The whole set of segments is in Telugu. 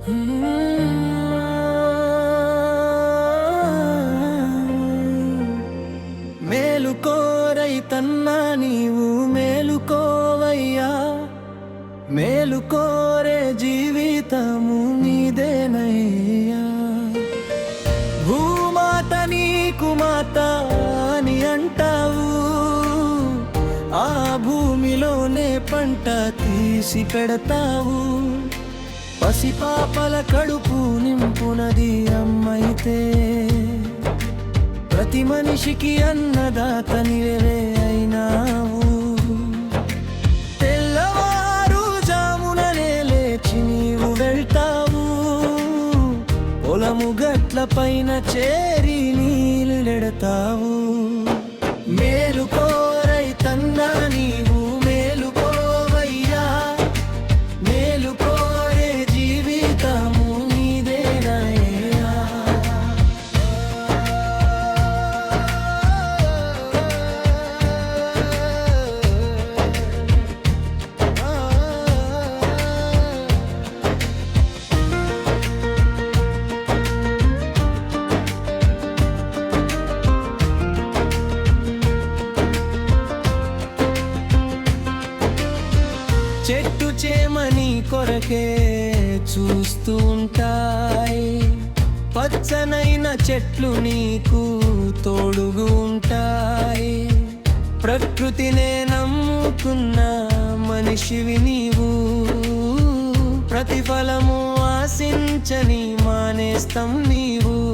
Hmm. మేలుకోరైతన్నా నీవు మేలుకోవయ్యా. మేలుకోరే జీవితము నీదేనయ్యా. భూమాత నీకు మాత అని అంటావు. ఆ భూమిలోనే పంట తీసి పెడతావు. పసిపాపల కడుపు నింపునది అమ్మైతే. ప్రతి మనిషికి అన్నదాత నీవే అయినావు. తెల్లవారు జాముననే లేచి నీవు వెళ్తావు. పొలము గట్ల పైన చేరి నీళ్ళెడతావు నెడతావు. చెట్టు చేమని కొరకే చూస్తూ ఉంటాయి పచ్చనైన చెట్లు నీకు తోడుగు ఉంటాయి ప్రకృతినే నమ్ముకున్న మనిషివి నీవు. ప్రతిఫలము ఆశించని మానేస్తం నీవు.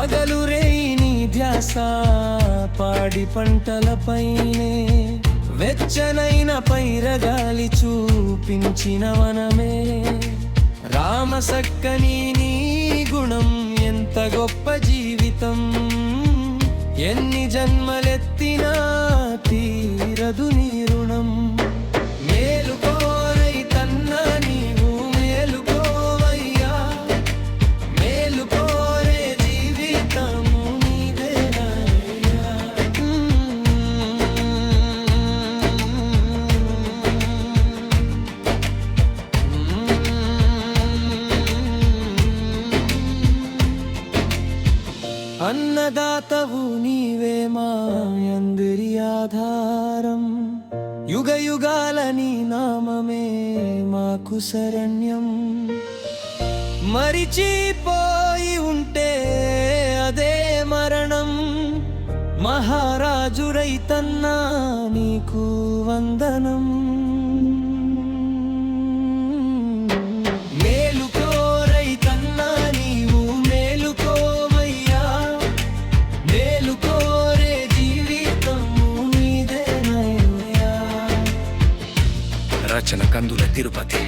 పగలు రేయిని ధ్యాస పాడి పంటలపైనే వెచ్చనైన పైరగాలి చూపించిన వనమే. రామసక్కని నీ గుణం ఎంత గొప్ప జీవితం. ఎన్ని జన్మలెత్తి యుగాల నీ నామమే మాకు శరణ్యం. మరిచిపోయి ఉంటే అదే మరణం. మహారాజు రైతన్నా నీకు వందనం. నీదేనయ్యా రచన కందుల తిరుపతి